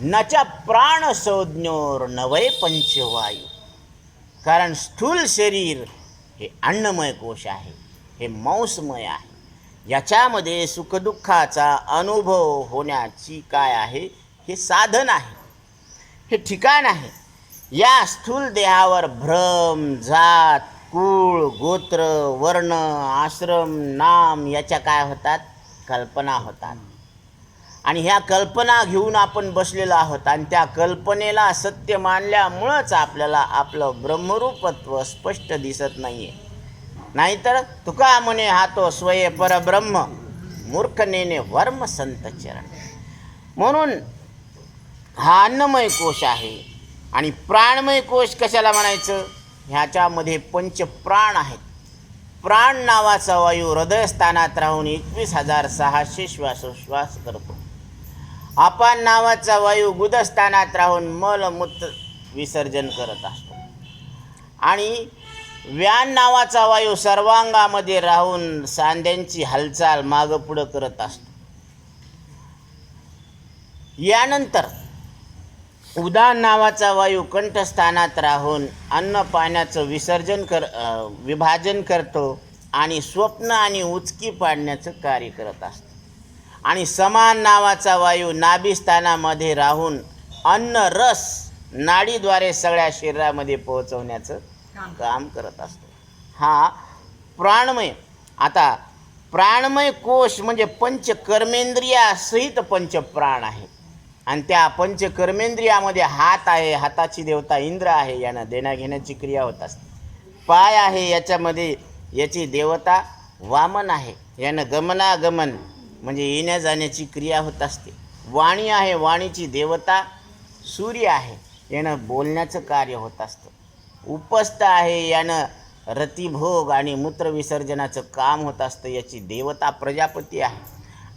नच्या प्राण संज्ञोर नवय पंचवायू. कारण स्थूल शरीर हे अन्नमय कोश आहे हे मांसमय आहे. याच्यामध्ये सुखदुःखाचा अनुभव होण्याची काय आहे हे साधन आहे. हे ठिकाण आहे. या स्थूल देहावर भ्रम जात कुळ गोत्र वर्ण आश्रम नाम याच्या काय होतात? कल्पना होतात. आणि ह्या कल्पना घेऊन आपण बसलेलो आहोत. आणि त्या कल्पनेला सत्य मानल्यामुळंच आपल्याला आपलं ब्रह्मरूपत्व स्पष्ट दिसत नाही आहे नाहीतर तुका म्हणे हा तो स्वय परब्रह्म मूर्खनेने वर्म संत चरण. म्हणून हा अन्नमय कोश आहे. आणि प्राणमय कोश कशाला म्हणायचं? ह्याच्यामध्ये पंचप्राण आहेत. प्राण नावाचा वायू हृदयस्थानात राहून एकवीस हजार सहाशे श्वासोश्वास करतो. अपान नावाचा वायू गुदस्थानात राहून मलमूत्र विसर्जन करत असतो. आणि व्यान नावाचा वायू सर्वांगामध्ये राहून सांध्यांची हालचाल मागं पुढं करत असतो. यानंतर उदान नावाचा वायू कंठस्थानात राहून अन्न पाण्याचं विसर्जन कर विभाजन करतो आणि स्वप्न आणि उचकी पाडण्याचं कार्य करत असतो. आणि समान नावाचा वायू नाभिस्थानामध्ये राहून अन्न रस नाडीद्वारे सगळ्या शरीरामध्ये पोहोचवण्याचं काम करत. असतो. हा प्राणमय. आता प्राणमय कोश म्हणजे पंचकर्मेंद्रियासहित पंचप्राण आहे. आणि त्या पंचकर्मेंद्रियामध्ये हात आहे हाताची देवता इंद्र आहे यानं देण्याघेण्याची क्रिया होत असते. पाय आहे याच्यामध्ये याची देवता वामन आहे यानं गमनागमन म्हणजे येण्या जाण्याची क्रिया होत असते. वाणी आहे वाणीची देवता सूर्य आहे यानं बोलण्याचं कार्य होत असतं. उपस्थ आहे यानं रतिभोग आणि मूत्रविसर्जनाचं काम होत असतं याची देवता प्रजापती आहे.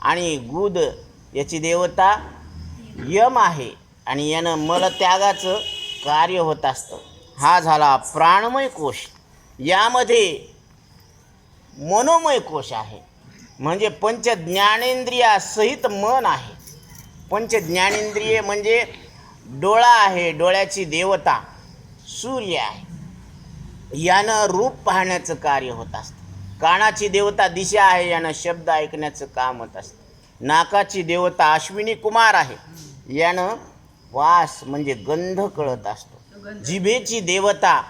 आणि गुद याची देवता यम आहे आणि यानं मलत्यागाचं कार्य होत असतं. हा झाला प्राणमय कोश. यामध्ये मनोमय कोश आहे. म्हणजे पंच ज्ञानेंद्रियासहित मन आहे. पंच ज्ञानेंद्रिय म्हणजे डोळा आहे डोळ्याची देवता सूर्य आहे. यानं रूप पाहण्याचं कार्य होत असतं. कानाची देवता दिशा आहे यानं शब्द ऐकण्याचं काम होत असतं. नाकाची देवता अश्विनी कुमार आहे यानं वास म्हणजे गंध कळत असतो. जिभेची देवता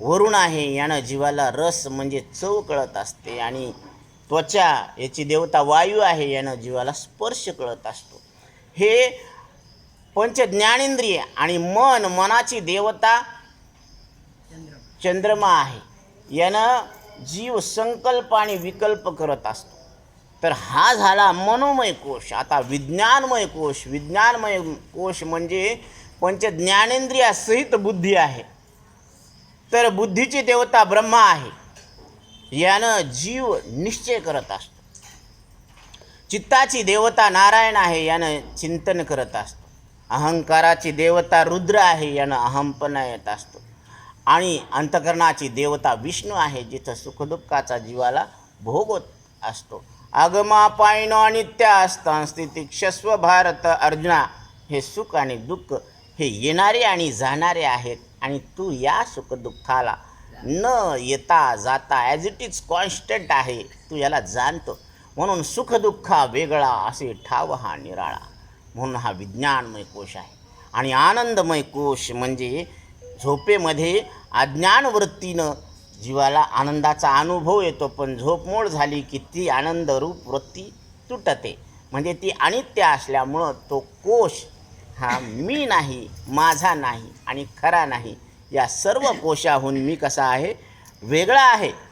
वरुण आहे यानं जीवाला रस म्हणजे चव कळत असते आणि त्वचा याची देवता वायू आहे यानं जीवाला स्पर्श कळत असतो. हे पंच ज्ञानेंद्रिय आणि मन मनाची देवता चंद्रमा आहे. यानं जीव संकल्प आणि विकल्प करत असतो. तर हा झाला मनोमय कोश. आता विज्ञानमय कोश. विज्ञानमय कोश म्हणजे पंच ज्ञानेंद्रियासहित बुद्धी आहे. तर बुद्धीची देवता ब्रह्मा आहे. यानं जीव निश्चय करत असतो. चित्ताची देवता नारायण आहे यानं चिंतन करत असतो. अहंकाराची देवता रुद्र आहे यानं अहमपणा येत असतो. आणि अंतकरणाची देवता विष्णू आहे जिथं सुखदुःखाचा जीवाला भोग होत असतो. आगमापायनो अनित्य असतं स्थिती क्षस्व भारत अर्जुना हे सुख आणि दुःख हे येणारे आणि जाणारे आहेत. आणि तू या सुखदुःखाला न येता जाता ॲज इट इज कॉन्स्टंट आहे तू याला जाणतो. म्हणून सुखदुःखा वेगळा असे ठाव हा निराळा. म्हणून हा विज्ञानमय कोश आहे. आणि आनंदमय कोश म्हणजे झोपेमध्ये अज्ञानवृत्तीनं जीवाला आनंदाचा अनुभव येतो पण झोपमोड झाली की ती आनंदरूप वृत्ती तुटते. म्हणजे ती अनित्य असल्यामुळं तो कोश हा मी नाही माझा नाही आणि खरा नाही. या सर्व कोशाहून मी कसा आहे? वेगळा आहे.